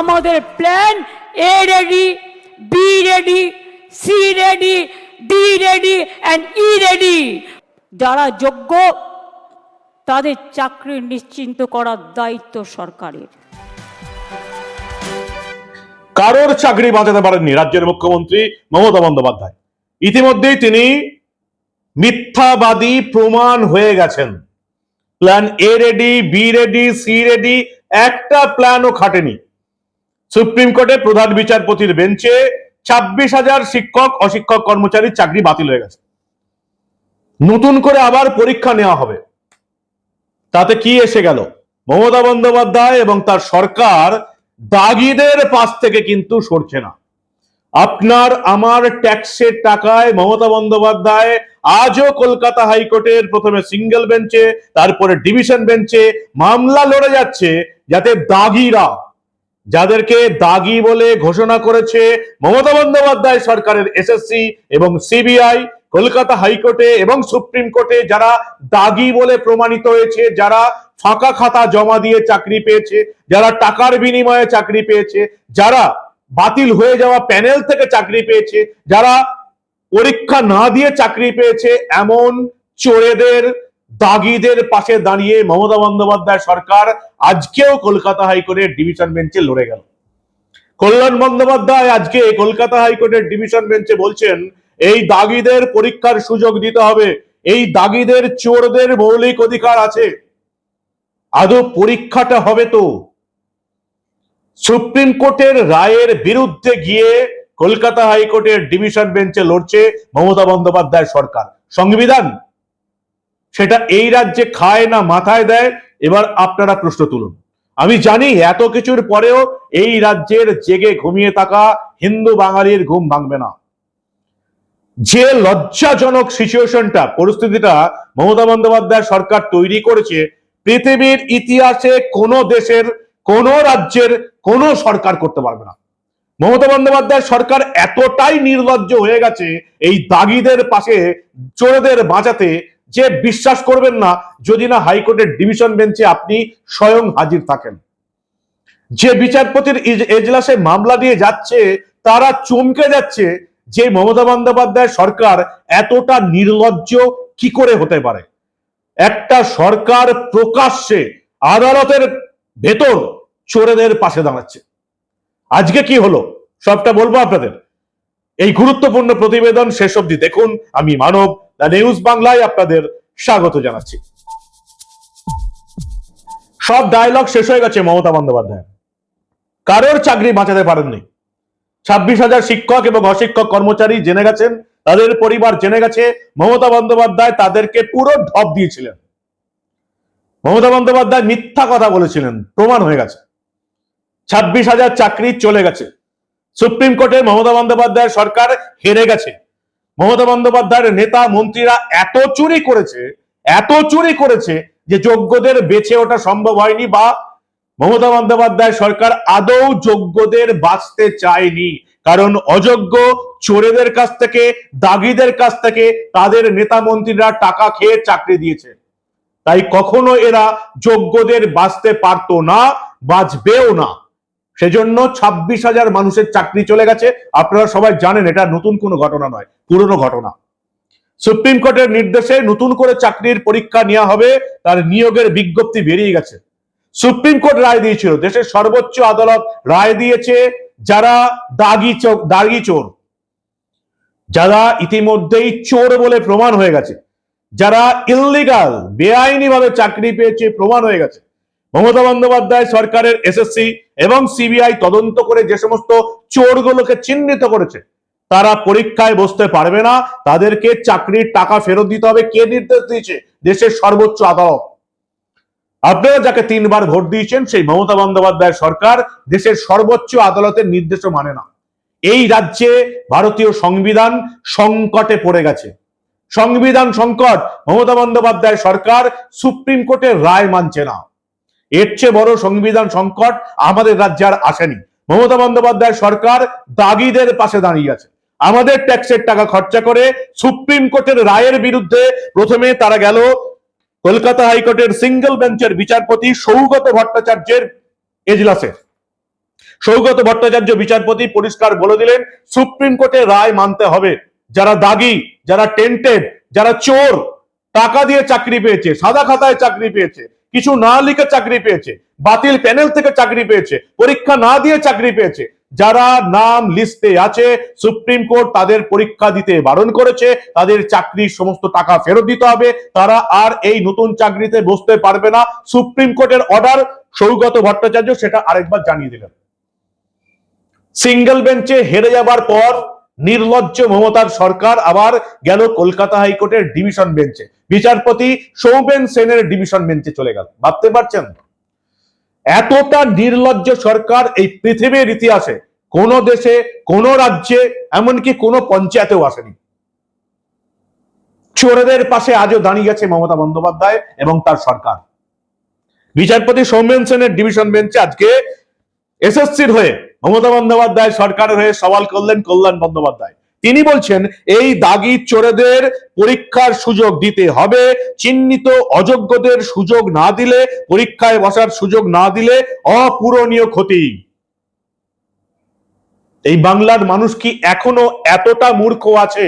আমাদের plan A ready B ready C ready D ready and E ready যারা যোগ্য, তাদের চাকরি নিশ্চিন্ত করার দায়িত্ব সরকারের। কারোর চাকরি বাঁচাতে পারেননি রাজ্যের মুখ্যমন্ত্রী মমতা বন্দ্যোপাধ্যায়। ইতিমধ্যেই তিনি মিথ্যাবাদী প্রমাণ হয়ে গেছেন। Plan A ready B ready C ready একটা প্ল্যানও খাটেনি। সুপ্রিম কোর্টে প্রধান বিচারপতির বেঞ্চে ছাব্বিশ হাজার শিক্ষক, অশিক্ষক, কর্মচারীর চাকরি বাতিল হয়ে গেছে। নতুন করে আবার পরীক্ষা নেওয়া হবে। তাতে কি এসে গেল? মমতা বন্দ্যোপাধ্যায় এবং তার সরকার দাগিদের পাশ থেকে কিন্তু সরছে না। আপনার আমার ট্যাক্সের টাকায় মমতা বন্দ্যোপাধ্যায় আজও কলকাতা হাইকোর্টের প্রথমে সিঙ্গেল বেঞ্চে, তারপরে ডিভিশন বেঞ্চে মামলা লড়ে যাচ্ছে যাতে দাগিরা যাদেরকে দাগি বলে ঘোষণা করেছে মমতা বন্দ্যোপাধ্যায় সরকারের এসএসসি এবং সিবিআই কলকাতা হাইকোর্টে এবং সুপ্রিম কোর্টে যারা দাগি বলে প্রমাণিত হয়েছে, যারা ফাঁকা খাতা জমা দিয়ে চাকরি পেয়েছে, যারা টাকার বিনিময়ে চাকরি পেয়েছে, যারা বাতিল হয়ে যাওয়া প্যানেল থেকে চাকরি পেয়েছে, যারা পরীক্ষা না দিয়ে চাকরি পেয়েছে, এমন চোরেদের দাগিদের পাশে দাঁড়িয়ে মমতা বন্দ্যোপাধ্যায় সরকার আজকেও কলকাতা হাইকোর্টের ডিভিশন বেঞ্চে লড়ে গেল। কল্যাণ বন্দ্যোপাধ্যায় আজকে কলকাতা হাইকোর্টের ডিভিশন বেঞ্চে বলছেন, এই দাগিদের পরীক্ষার সুযোগ দিতে হবে। এই দাগিদের চোরদের মৌলিক অধিকার আছে। আদৌ পরীক্ষাটা হবে তো? সুপ্রিম কোর্টের রায়ের বিরুদ্ধে গিয়ে কলকাতা হাইকোর্টের ডিভিশন বেঞ্চে লড়ছে মমতা বন্দ্যোপাধ্যায় সরকার। সংবিধান সেটা এই রাজ্যে খায় না, মাথায় দেয়। এবার আপনারা প্রশ্ন তুলুন। আমি জানি এত কিছুর পরেও এই রাজ্যের জেগে ঘুমিয়ে থাকা হিন্দু বাঙালির ঘুম ভাঙবে না। যে লজ্জাজনক সিচুয়েশনটা, পরিস্থিতিটা মমতা বন্দ্যোপাধ্যায় সরকার তৈরি করেছে, পৃথিবীর ইতিহাসে কোন দেশের, কোন রাজ্যের, কোন সরকার করতে পারবে না। মমতা বন্দ্যোপাধ্যায় সরকার এতটাই নির্লজ্জ হয়ে গেছে এই দাগিদের পাশে, চোরদের বাঁচাতে যে বিশ্বাস করবেন না, যদি না হাইকোর্টের ডিভিশন বেঞ্চে আপনি স্বয়ং হাজির থাকেন। যে বিচারপতির এজলাসে মামলা দিয়ে যাচ্ছে, তারা চমকে যাচ্ছে যে মমতা বন্দ্যোপাধ্যায় সরকার এতটা নির্লজ্জ কি করে হতে পারে। একটা সরকার প্রকাশ্যে আদালতের ভেতর চোরেদের পাশে দাঁড়াচ্ছে। আজকে কি হলো? সবটা বলব আপনাদের। এই গুরুত্বপূর্ণ প্রতিবেদন শেষ অবধি দেখুন। আমি মানব দ্য নিউজ বাংলায় আপনাদের স্বাগত জানাচ্ছি। সব ডায়লগ শেষ হয়ে গেছে মমতা বন্দ্যোপাধ্যায় কারোর চাকরি বাঁচাতে পারেননি। ছাব্বিশ হাজার শিক্ষক এবং অশিক্ষক কর্মচারী জেনে গেছেন, তাদের পরিবার জেনে গেছে, মমতা বন্দ্যোপাধ্যায় তাদেরকে পুরো ঢপ দিয়েছিলেন। মমতা বন্দ্যোপাধ্যায় মিথ্যা কথা বলেছিলেন, প্রমাণ হয়ে গেছে। ছাব্বিশ হাজার চাকরি চলে গেছে। সুপ্রিম কোর্টে মমতা বন্দ্যোপাধ্যায় সরকার হেরে গেছে। মমতা বন্দ্যোপাধ্যায়ের নেতা মন্ত্রীরা এত চুরি করেছে, এত চুরি করেছে যে যোগ্যদের বেছে ওঠা সম্ভব হয়নি বা মমতা বন্দ্যোপাধ্যায় সরকার আদৌ যোগ্যদের বাঁচতে চায়নি। কারণ অযোগ্য চোরেদের কাছ থেকে, দাগিদের কাছ থেকে তাদের নেতা মন্ত্রীরা টাকা খেয়ে চাকরি দিয়েছে। তাই কখনো এরা যোগ্যদের বাঁচতে পারতো না, বাঁচবেও না। সেজন্য ছাব্বিশ হাজার মানুষের চাকরি চলে গেছে। আপনারা সবাই জানেন এটা নতুন কোনো ঘটনা নয়। পুরনো ঘটনা। সুপ্রিম কোর্টের নির্দেশে নতুন করে চাকরির পরীক্ষা নেওয়া হবে, তার নিয়োগের বিজ্ঞপ্তি বেরিয়ে গেছে। সুপ্রিম কোর্ট রায় দিয়েছিল, দেশের সর্বোচ্চ আদালত রায় দিয়েছে যারা দাগি দাগি চোর। যারা ইতিমধ্যেই চোর বলে প্রমাণ হয়ে গেছে। যারা ইললিগাল বেআইনি ভাবে চাকরি পেয়েছে প্রমাণ হয়ে গেছে। মমতা বন্দ্যোপাধ্যায় সরকারের এসএসসি এবং সিবিআই তদন্ত করে যে সমস্ত চোরগুলোকে চিহ্নিত করেছে তারা পরীক্ষায় বসতে পারবে না। তাদেরকে চাকরির টাকা ফেরত দিতে হবে। কে নির্দেশ দিয়েছে? দেশের সর্বোচ্চ আদালত। আপনারা যাকে তিনবার ভোট দিয়েছেন, সেই মমতা বন্দ্যোপাধ্যায় সরকার দেশের সর্বোচ্চ আদালতের নির্দেশও মানে না। এই রাজ্যে ভারতীয় সংবিধান সংকটে পড়ে গেছে। সংবিধান সংকট মমতা বন্দ্যোপাধ্যায় সরকার সুপ্রিম কোর্টের রায় মানছে না। এর চেয়ে বড় সংবিধান সংকট আমাদের রাজ্যে আর আসেনি। মমতা বন্দ্যোপাধ্যায় সরকার দাগিদের পাশে দাঁড়িয়ে আছে। আমাদের ট্যাক্সের টাকা খরচা করে সুপ্রিম কোর্টের রায়ের বিরুদ্ধে প্রথমে তারা গেল কলকাতা হাইকোর্টের সিঙ্গেল বেঞ্চের বিচারপতি সৌগত ভট্টাচার্যের এজলাসে। সৌগত ভট্টাচার্য বিচারপতি পরিষ্কার বলে দিলেন, সুপ্রিম কোর্টের রায় মানতে হবে। যারা দাগি, যারা টেন্টেড, যারা চোর, টাকা দিয়ে চাকরি পেয়েছে, সাদা খাতায় চাকরি পেয়েছে, কিছু না লিখে চাকরি পেয়েছে, বাতিল প্যানেল থেকে চাকরি পেয়েছে, পরীক্ষা না দিয়ে চাকরি পেয়েছে যারা নাম লিস্টে আছে, সুপ্রিম কোর্ট তাদের পরীক্ষা দিতে বারণ করেছে, তাদের চাকরির সমস্ত টাকা ফেরত দিতে হবে, তারা আর এই নতুন চাকরিতে বসতে পারবে না। সুপ্রিম কোর্টের অর্ডার সৌগত ভট্টাচার্য সেটা আরেকবার জানিয়ে দিলেন। সিঙ্গেল বেঞ্চে হেরে যাবার পর নির্লজ্জ মমতার সরকার আবার গেল কলকাতা হাইকোর্টের ডিভিশন বেঞ্চে। বিচারপতি সৌমেন সেনের ডিভিশন বেঞ্চে চলে গেল। ভাবতে পারছেন? এতটা নির্লজ্জ সরকার এই পৃথিবীর ইতিহাসে কোন দেশে, কোন রাজ্যে, এমনকি কোন পঞ্চায়েতেও আসেনি। চোরেদের পাশে আজও দাঁড়িয়ে গেছে মমতা বন্দ্যোপাধ্যায় এবং তার সরকার। বিচারপতি সৌমেন সেনের ডিভিশন বেঞ্চে আজকে এসএসসির হয়ে মমতা বন্দ্যোপাধ্যায় সরকারের হয়ে সওয়াল করলেন কল্যাণ বন্দ্যোপাধ্যায়। তিনি বলছেন, এই দাগি চোরেদের পরীক্ষার সুযোগ দিতে হবে। চিহ্নিত অযোগ্যদের সুযোগ না দিলে, পরীক্ষায় বসার সুযোগ না দিলে অপূরণীয় ক্ষতি। এই বাংলার মানুষ কি এখনও এতটা মূর্খ আছে?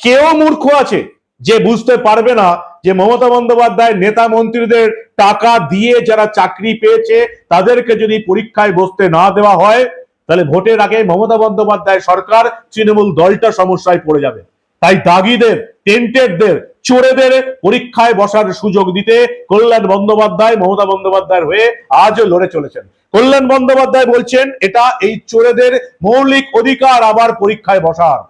কেউ মূর্খ আছে যে বুঝতে পারবে না যে মমতা বন্দ্যোপাধ্যায় নেতা মন্ত্রীদের টাকা দিয়ে যারা চাকরি পেয়েছে, তাদেরকে যদি পরীক্ষায় বসতে না দেওয়া হয়, তাহলে ভোটের আগে মমতা বন্দ্যোপাধ্যায় সরকার তৃণমূল দলটা সমস্যায় পড়ে যাবে। তাই দাগিদের, টেন্টেডদের চোরেদের পরীক্ষায় বসার সুযোগ দিতে কল্যাণ বন্দ্যোপাধ্যায়, মমতা বন্দ্যোপাধ্যায়ের হয়ে আজও লড়ে চলেছেন। কল্যাণ বন্দ্যোপাধ্যায় বলছেন, এটা এই চোরেদের মৌলিক অধিকার আবার পরীক্ষায় বসার।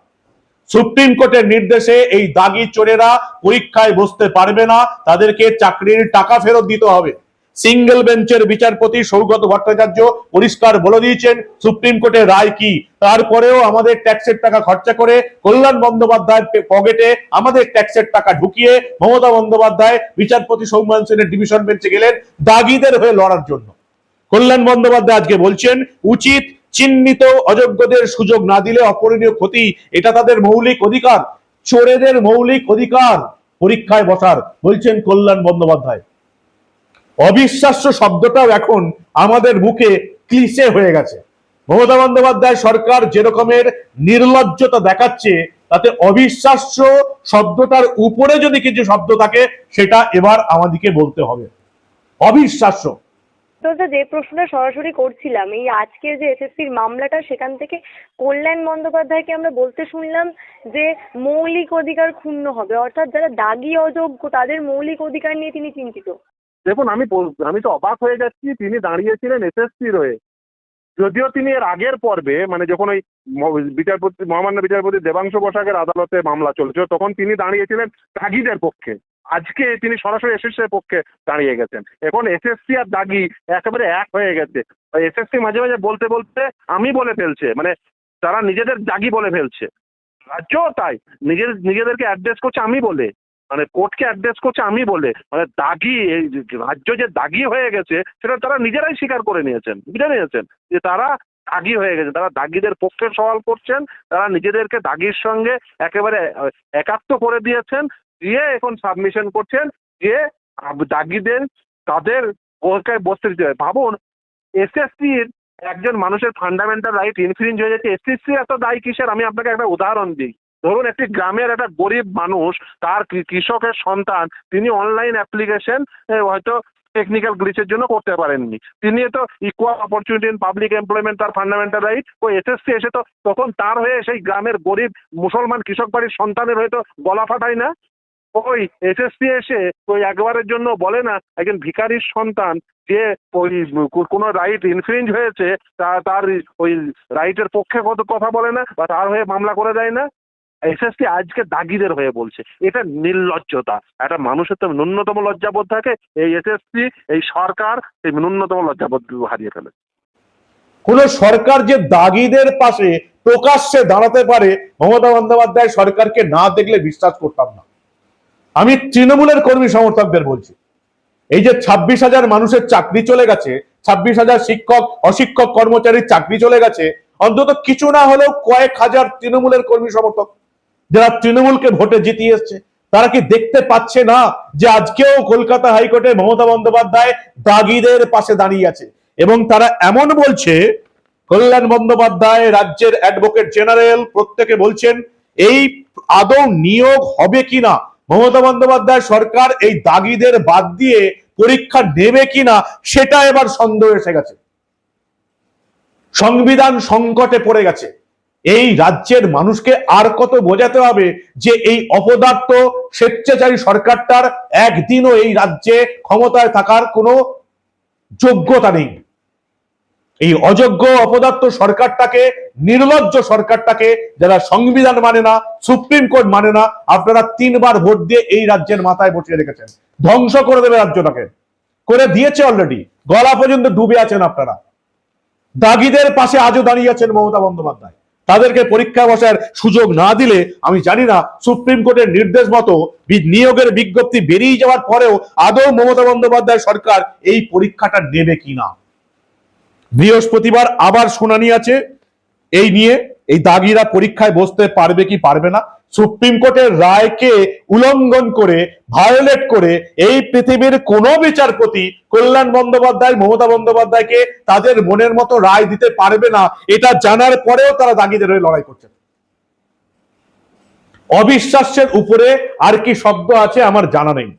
সুপ্রিম কোর্টের নির্দেশে এই দাগি চোরেরা পরীক্ষায় বসতে পারবে না, তাদেরকে চাকরির টাকা ফেরত দিতে হবে। সিঙ্গেল বেঞ্চের বিচারপতি সৌগত ভট্টাচার্য পরিষ্কার বলে দিয়েছেন সুপ্রিম কোর্টের রায় কি? তারপরেও আমাদের ট্যাক্সের টাকা খরচা করে কল্যাণ বন্দ্যোপাধ্যায়ের পকেটে আমাদের ট্যাক্সের টাকা ঢুকিয়ে মমতা বন্দ্যোপাধ্যায় বিচারপতি সৌম্যান সেনের ডিভিশন বেঞ্চে গেলেন দাগিদের হয়ে লড়ার জন্য। কল্যাণ বন্দ্যোপাধ্যায় আজকে বলছেন, উচিত চিহ্নিত অযোগ্যদের সুযোগ না দিলে অপরণীয় ক্ষতি, এটা তাদের মৌলিক অধিকার। চোরেদের মৌলিক অধিকার পরীক্ষায় বসার, বলছেন কল্যাণ বন্দ্যোপাধ্যায়। অবিশ্বাস্য শব্দটাও এখন আমাদের মুখে ক্লিশে হয়ে গেছে। মমতা বন্দ্যোপাধ্যায় সরকার যেরকমের নির্লজ্জতা দেখাচ্ছে, তাতে অবিশ্বাস্য শব্দটার উপরে যদি কিছু শব্দ থাকে, সেটা এবার আমাদেরকে বলতে হবে। অবিশ্বাস্য। যে প্রশ্নটা সরাসরি করছিলাম, এই আজকের যে এসএসসির মামলাটা, সেখান থেকে কল্যাণ বন্দ্যোপাধ্যায়কে আমরা বলতে শুনলাম যে মৌলিক অধিকার ক্ষুণ্ণ হবে। অর্থাৎ যারা দাগি অযোগ্য, তাদের মৌলিক অধিকার নিয়ে তিনি চিন্তিত। দেখুন, আমি আমি তো অবাক হয়ে যাচ্ছি, তিনি দাঁড়িয়েছিলেন এসএসসি রয়ে। যদিও তিনি এর আগের পর্বে মানে যখন ওই বিচারপতি, মহামান্য বিচারপতি দেবাংশু বসাকের আদালতে মামলা চলছিল, তখন তিনি দাঁড়িয়েছিলেন দাগিদের পক্ষে। আজকে তিনি সরাসরি এসএসসি এর পক্ষে দাঁড়িয়ে গেছেন। এখন এসএসসি আর দাগি একেবারে এক হয়ে গেছে। এসএসসি মাঝে মাঝে বলতে বলতে আমি বলে ফেলছে মানে তারা নিজেদের দাগি বলে ফেলছে। রাজ্যও তাই, নিজের, নিজেদেরকে অ্যাড্রেস করছে আমি বলে। মানে কোর্টকে অ্যাড্রেস করছে আমি বলে। মানে দাগি, এই রাজ্য যে দাগি হয়ে গেছে, সেটা তারা নিজেরাই স্বীকার করে নিয়েছেন, বুঝে নিয়েছেন? যে তারা দাগি হয়ে গেছে, তারা দাগিদের পক্ষে সওয়াল করছেন, তারা নিজেদেরকে দাগির সঙ্গে একেবারে একাত্ম করে দিয়েছেন, দিয়ে এখন সাবমিশন করছেন যে দাগিদের, তাদের পরীক্ষায় বসতে দিতে হবে ভাবুন, এসএসসির একজন মানুষের ফান্ডামেন্টাল রাইট ইনফ্রিঞ্জ হয়ে যাচ্ছে। এসএসসি এত দায়ী কিসের? আমি আপনাকে একটা উদাহরণ দিই। ধরুন একটি গ্রামের একটা গরিব মানুষ, তার কৃষকের সন্তান, তিনি অনলাইন অ্যাপ্লিকেশন হয়তো টেকনিক্যাল গ্লিচের জন্য করতে পারেননি। তিনি তো equal opportunity in public employment তার ফান্ডামেন্টাল রাইট ওই এসএসসি এসে তো তখন তার হয়ে সেই গ্রামের গরিব মুসলমান কৃষক বাড়ির সন্তানের হয়তো গলা ফাটায় না? ওই এসএসসি এসে ওই একবারের জন্য বলে না, একজন ভিখারির সন্তান যে ওই কোনো রাইট ইনফ্রিঞ্জ হয়েছে, তা, তার ওই রাইটের পক্ষে কত কথা বলে না, বা তার হয়ে মামলা করে দেয় না? এসএসসি আজকে দাগিদের হয়ে বলছে। এটা নির্লজ্জতা। একটা মানুষের তো ন্যূনতম লজ্জাবোধ থাকে। এই এসএসসি, এই সরকার, এই ন্যূনতম লজ্জাবোধ হারিয়ে ফেলে। কোন সরকার যে দাগিদের পাশে প্রকাশ্যে দাঁড়াতে পারে, মমতা বন্দ্যোপাধ্যায় সরকারকে না দেখলে বিশ্বাস করতাম না। আমি তৃণমূলের কর্মী সমর্থকদের বলছি। এই যে ছাব্বিশ হাজার মানুষের চাকরি চলে গেছে, ছাব্বিশ হাজার শিক্ষক, অশিক্ষক কর্মচারীর চাকরি চলে গেছে, অন্তত কিছু না হলেও কয়েক হাজার তৃণমূলের কর্মী সমর্থক যারা তৃণমূলকে ভোটে জিতিয়ে এসছে, তারা কি দেখতে পাচ্ছে না যে আজকেও কলকাতা হাইকোর্টে মমতা বন্দ্যোপাধ্যায় দাগিদের পাশে দাঁড়িয়ে আছে? এবং তারা এমন বলছে, কল্যাণ বন্দ্যোপাধ্যায় রাজ্যের অ্যাডভোকেট জেনারেল প্রত্যেকে বলছেন, এই আদৌ নিয়োগ হবে কিনা? মমতা বন্দ্যোপাধ্যায় সরকার এই দাগিদের বাদ দিয়ে পরীক্ষা নেবে কিনা, সেটা এবার সন্দেহ এসে গেছে। সংবিধান সংকটে পড়ে গেছে। এই রাজ্যের মানুষকে আর কত বোঝাতে হবে যে এই অপদার্থ স্বেচ্ছাচারী সরকারটার একদিনও এই রাজ্যে ক্ষমতায় থাকার কোনো যোগ্যতা নেই। এই অযোগ্য অপদার্থ সরকারটাকে, নির্লজ্জ সরকারটাকে যারা সংবিধান মানে না, সুপ্রিম কোর্ট মানে না, আপনারা তিনবার ভোট দিয়ে এই রাজ্যের মাথায় বসিয়ে রেখেছেন। ধ্বংস করে দেবে রাজ্যটাকে। করে দিয়েছে অলরেডি গলা পর্যন্ত ডুবে আছেন আপনারা। দাগিদের পাশে আজও দাঁড়িয়ে আছেন মমতা বন্দ্যোপাধ্যায়। তাদেরকে পরীক্ষা বসার সুযোগ না দিলে, আমি জানি না, সুপ্রিম কোর্টের নির্দেশ মতো নিয়োগের বিজ্ঞপ্তি বেরিয়ে যাওয়ার পরেও আদৌ মমতা বন্দ্যোপাধ্যায় সরকার এই পরীক্ষাটা নেবে কিনা। বৃহস্পতিবার আবার শুনানি আছে, এই নিয়ে, এই দাগিরা পরীক্ষায় বসতে পারবে কি পারবে না। সুপ্রিম কোর্টের রায়কে উল্লঙ্ঘন করে, ভায়োলেট করে এই পৃথিবীর কোন বিচারপতি কল্যাণ বন্দ্যোপাধ্যায়, মমতা বন্দ্যোপাধ্যায়কে তাদের মনের মতো রায় দিতে পারবে না। এটা জানার পরেও তারা দাগিদের হয়ে লড়াই করছে। অবিশ্বাসের উপরে আর কি শব্দ আছে আমার জানা নেই।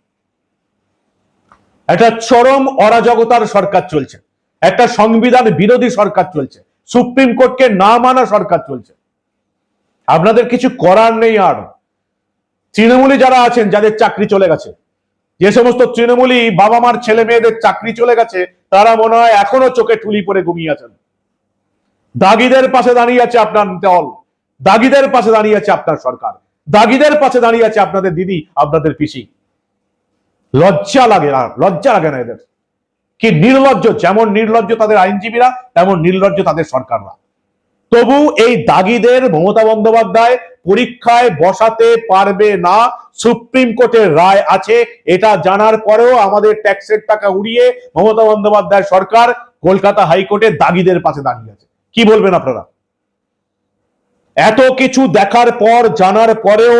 একটা চরম অরাজকতার সরকার চলছে। একটা সংবিধান বিরোধী সরকার চলছে। সুপ্রিম কোর্টকে না মানা সরকার চলছে। আপনাদের কিছু করার নেই আর। তৃণমূলী যারা আছেন, যাদের চাকরি চলে গেছে। যে সমস্ত তৃণমূলী বাবা মার ছেলে মেয়েদের চাকরি চলে গেছে, তারা মনে হয় এখনও চোখে ঠুলি পরে ঘুমিয়ে আছেন। দাগিদের পাশে দাঁড়িয়ে আছে আপনার দল। দাগিদের পাশে দাঁড়িয়ে আছে আপনার সরকার। দাগিদের পাশে দাঁড়িয়ে আছে আপনাদের দিদি, আপনাদের পিসি। লজ্জা লাগে না, লজ্জা লাগে না এদের। কি নির্লজ্জ, যেমন নির্লজ্জ তাদের আইনজীবীরা, তেমন নির্লজ্জ তাদের সরকাররা। তবু এই দাগিদের মমতা বন্দ্যোপাধ্যায় পরীক্ষায় বসাতে পারবে না। সুপ্রিম কোর্টের রায় আছে, এটা জানার পরেও আমাদের ট্যাক্সের টাকা উড়িয়ে মমতা বন্দ্যোপাধ্যায় সরকার কলকাতা হাইকোর্টে দাগিদের পাশে দাঁড়িয়ে আছে। কি বলবেন আপনারা? এত কিছু দেখার পর, জানার পরেও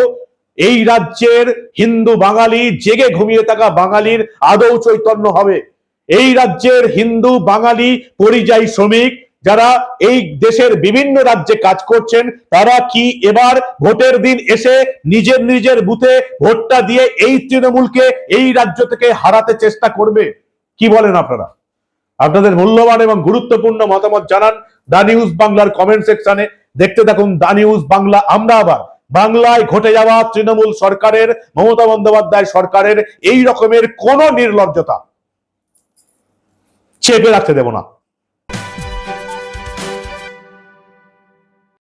এই রাজ্যের হিন্দু বাঙালি জেগে ঘুমিয়ে থাকা বাঙালির আদৌ চৈতন্য হবে। এই রাজ্যের হিন্দু বাঙালি পরিযায়ী শ্রমিক যারা এই দেশের বিভিন্ন রাজ্যে কাজ করছেন, তারা কি এবার ভোটের দিন এসে নিজের নিজের বুথে ভোটটা দিয়ে এই তৃণমূলকে এই রাজ্য থেকে হারাতে চেষ্টা করবে? কি বলেন আপনারা? আপনাদের মূল্যবান এবং গুরুত্বপূর্ণ মতামত জানান দা নিউজ বাংলার কমেন্ট সেকশনে। দেখতে থাকুন দা নিউজ বাংলা, আমরা আবার বাংলায় ঘটে যাওয়া তৃণমূল সরকারের, মমতা বন্দ্যোপাধ্যায় সরকারের এই রকমের কোন নির্লজ্জতা চেপে রাখতে দেব না।